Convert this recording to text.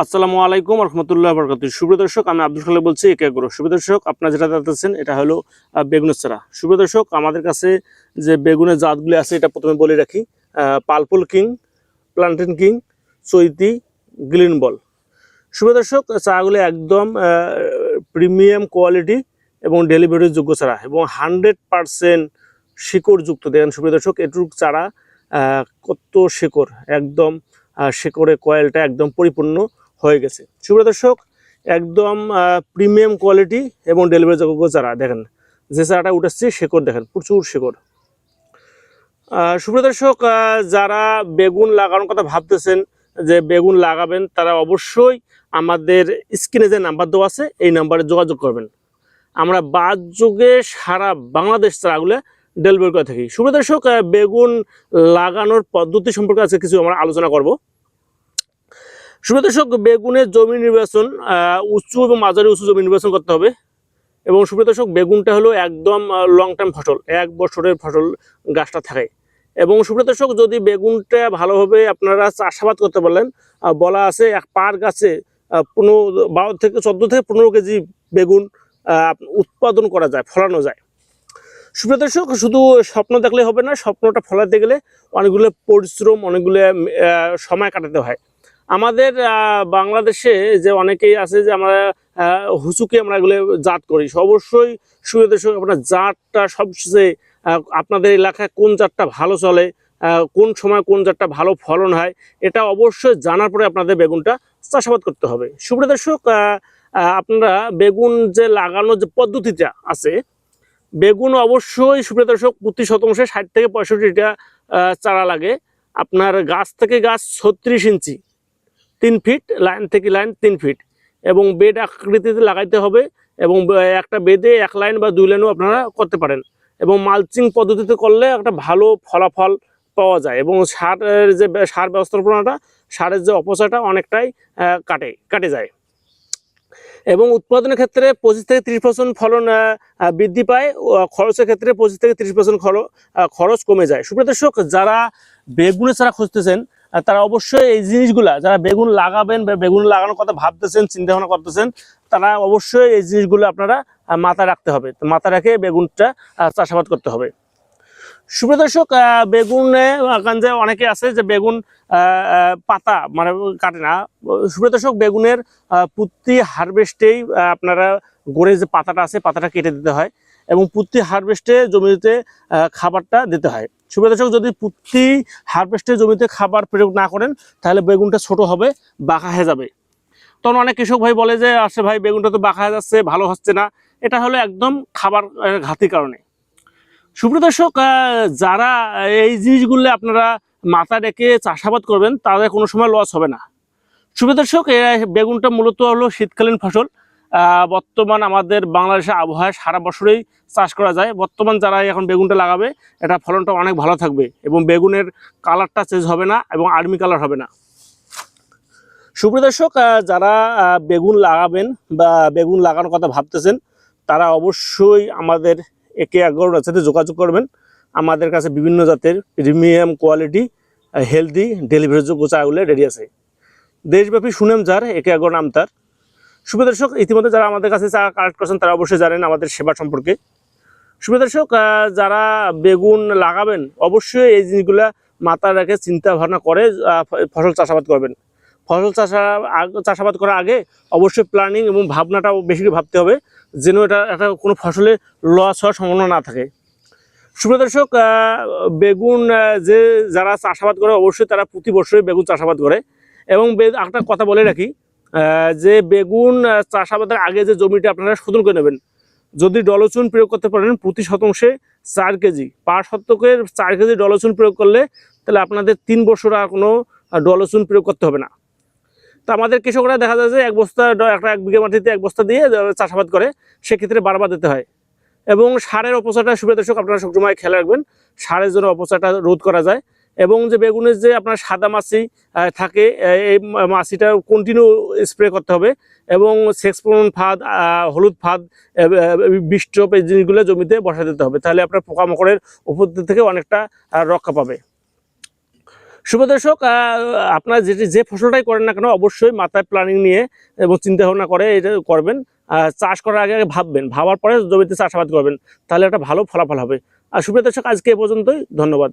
আসসালামু আলাইকুম রহমতুল্লাহ বরকাত সুপ্রিয় দর্শক, আমি আব্দুল খালেক বলছি, একে গ্রো সুপ্রিয় দর্শক, আপনারা যেটা দেখতেছেন এটা হলো বেগুনের চারা। সুপ্রিয় দর্শক, আমাদের কাছে যে বেগুনের জাতগুলি আছে, এটা প্রথমে বলে রাখি পালপুল কিং, প্লান্টেন কিং, চৈতি, গ্রিন বল। সুপ্রিয় দর্শক, চারাগুলি একদম প্রিমিয়াম কোয়ালিটি এবং ডেলিভারির যোগ্য চারা এবং হান্ড্রেড পারসেন্ট শিকড়যুক্ত। দেখেন সুপ্রিয় দর্শক, এটুক চারা কত শিকড়, একদম শিকড়ের কয়েলটা একদম পরিপূর্ণ। হয়ে গেছে। সুপ্রিয় দর্শক, একদম প্রিমিয়াম কোয়ালিটি এবং ডেলিভারি যোগ্য চারা দেখেন, যে চারাটা উঠেছে, শেকড় দেখেন, প্রচুর শেকড়। সুপ্রিয় দর্শক যারা বেগুন লাগানোর কথা ভাবতেছেন যে বেগুন লাগাবেন, তারা অবশ্যই আমাদের স্ক্রিনে যে নাম্বার দেওয়া আছে, এই নাম্বারে যোগাযোগ করবেন। আমরা বাদ যুগে সারা বাংলাদেশ চারাগুলো ডেলিভারি করে থাকি। সুপ্রিয় দর্শক বেগুন লাগানোর পদ্ধতি সম্পর্কে আজকে কিছু আমরা আলোচনা করব। সুপ্রিয় দর্শক বেগুনের জমি নির্বাচন উঁচু এবং মাঝারি উঁচু জমি নির্বাচন করতে হবে। এবং সুপ্রিয় দর্শক, বেগুনটা হলো একদম লং টার্ম ফসল, এক বছরের ফসল গাছটা থাকে। এবং সুপ্রিয় দর্শক, যদি বেগুনটা ভালোভাবে আপনারা চাষাবাদ করতে পারলেন বলা আছে এক পার গাছে পনেরো, বারো থেকে চোদ্দ থেকে পনেরো কেজি বেগুন উৎপাদন করা যায়, ফলানো যায়। সুপ্রিয় দর্শক, শুধু স্বপ্ন দেখলে হবে না, স্বপ্নটা ফলাতে গেলে অনেকগুলো পরিশ্রম, অনেকগুলো সময় কাটাতে হয়। আমাদের বাংলাদেশে যে অনেকেই আছে যে আমরা হুচুকে আমরা এগুলো জাত করি অবশ্যই সুপ্রিয় দর্শক আপনার জাতটা সবচেয়ে আপনাদের এলাকায় কোন জাতটা ভালো চলে কোন সময় কোন জাতটা ভালো ফলন হয়, এটা অবশ্যই জানার পরে আপনাদের বেগুনটা চাষাবাদ করতে হবে। সুপ্রিয় আপনারা বেগুন যে লাগানোর যে পদ্ধতিটা আছে, বেগুন অবশ্যই সুপ্রিয় দর্শক প্রতি শতাংশে ষাট থেকে পঁয়ষট্টিটা চারা লাগে। আপনার গাছ থেকে গাছ ছত্রিশ ইঞ্চি তিন ফিট লাইন থেকে লাইন তিন ফিট এবং বেড আকৃতিতে লাগাইতে হবে এবং একটা বেদে এক লাইন বা দুই লাইনও আপনারা করতে পারেন এবং মালচিং পদ্ধতিতে করলে একটা ভালো ফলাফল পাওয়া যায় এবং সারের যে সার ব্যবস্থাপনাটা, সারের যে অপচয়টা অনেকটাই কাটে কাটে যায়। এবং উৎপাদনের ক্ষেত্রে পঁচিশ থেকে তিরিশ পার্সেন্ট ফলন বৃদ্ধি পায় খরচের ক্ষেত্রে পঁচিশ থেকে তিরিশ পার্সেন্ট খরচ কমে যায়। সুপ্রিয় দর্শক, যারা বেগুনের চারা খুঁজতেছেন তারা অবশ্যই এই জিনিসগুলা, যারা বেগুন লাগাবেন বা বেগুন লাগানোর কথা ভাবতেছেন চিন্তা ভাবনা করতেছেন, তারা অবশ্যই এই জিনিসগুলো আপনারা মাথায় রাখতে হবে। মাথায় রেখে বেগুনটা চাষাবাদ করতে হবে। সুপ্রিয় দর্শক বেগুনে গঞ্জে অনেকে আছে যে বেগুন পাতা মানে কাটে না। সুপ্রিয় দর্শক, বেগুনের প্রতি হারভেস্টেই আপনারা গোড়ে যে পাতাটা আছে, পাতাটা কেটে দিতে হয় এবং প্রতি হারভেস্টে জমিতে খাবারটা দিতে হয়। সুপ্রিয় যদি প্রতি হারভেস্টে জমিতে খাবার প্রয়োগ না করেন, তাহলে বেগুনটা ছোট হবে, বাঁকা হয়ে যাবে। তখন অনেক কৃষক ভাই বলে যে, আসে ভাই, বেগুনটা তো বাঁকা হয়ে যাচ্ছে, ভালো হচ্ছে না। এটা হলো একদম খাবার ঘাতির কারণে। সুপ্রিয় দর্শক যারা এই জিনিসগুলো আপনারা মাথা ডেকে চাষাবাদ করবেন, তাদের কোনো সময় লস হবে না। সুপ্রিয় দর্শক বেগুনটা মূলত হলো শীতকালীন ফসল। বর্তমান আমাদের বাংলাদেশের আবহাওয়ায় সারা বছরেই চাষ করা যায়। বর্তমান যারা এখন বেগুনটা লাগাবে, এটা ফলনটা অনেক ভালো থাকবে এবং বেগুনের কালারটা চেঞ্জ হবে না এবং আর্মি কালার হবে না। সুপ্রিয় দর্শক যারা বেগুন লাগাবেন বা বেগুন লাগানোর কথা ভাবতেছেন, তারা অবশ্যই আমাদের একে এগারোটার সাথে যোগাযোগ করবেন। আমাদের কাছে বিভিন্ন জাতের প্রিমিয়াম কোয়ালিটি হেলদি ডেলিভারি যোগ্য চাগুলো রেডি আছে। দেশব্যাপী সুনাম যার, একে এগারো নাম তার। সুপ্রিয় দর্শক, ইতিমধ্যে যারা আমাদের কাছে চা কালেক্ট করছেন, তারা অবশ্যই জানেন আমাদের সেবা সম্পর্কে। সুপ্রিয় দর্শক যারা বেগুন লাগাবেন, অবশ্যই এই জিনিসগুলা মাথায় রেখে চিন্তা ভাবনা করে ফসল চাষাবাদ করবেন। ফসল চাষা চাষাবাদ করার আগে অবশ্যই প্ল্যানিং এবং ভাবনাটাও বেশি ভাবতে হবে, যেন এটা একটা কোনো ফসলে লস হওয়ার সম্ভাবনা না থাকে। সুপ্রিয় দর্শক বেগুন যে যারা চাষাবাদ করে, অবশ্যই তারা প্রতি বছরই বেগুন চাষাবাদ করে। এবং একটা কথা বলে রাখি যে বেগুন চাষাবাদের আগে যে জমিটা আপনারা শোধন করে নেবেন, যদি ডলচুন প্রয়োগ করতে পারেন প্রতি শতাংশে চার কেজি, পার শতকের চার কেজি ডলচুন প্রয়োগ করলে তাহলে আপনাদের তিন বছর আর কোনো ডলচুন প্রয়োগ করতে হবে না। তো আমাদের কৃষকরা দেখা যায় যে এক বস্তা একটা এক বিঘা মাটিতে এক বস্তা দিয়ে চাষাবাদ করে, সেক্ষেত্রে বারবার দিতে হয়। এবং সারের অপচয়টা সুবিধা দর্শক, আপনারা সবসময় খেয়াল রাখবেন, সারের জন্য অপচয়টা রোধ করা যায়। এবং যে বেগুনের যে আপনার সাদা মাছি থাকে এই মাছিটা কন্টিনিউ স্প্রে করতে হবে এবং সেক্সপন ফাঁদ হলুদ ফাঁদ বিষ্টপ এই জিনিসগুলো জমিতে বসা দিতে হবে। তাহলে আপনার পোকামাকড়ের উপর থেকে অনেকটা রক্ষা পাবে। শুভ দর্শক আহ, আপনারা যেটি যে ফসলটাই করেন না কেন অবশ্যই মাথায় প্ল্যানিং নিয়ে এবং চিন্তা ভাবনা করে এটা করবেন। চাষ করার আগে আগে ভাববেন। ভাবার পরে জমিতে চাষাবাদ করবেন। তাহলে একটা ভালো ফলাফল হবে। আর সুপ্রিয় দর্শক আজকে এ পর্যন্তই। ধন্যবাদ।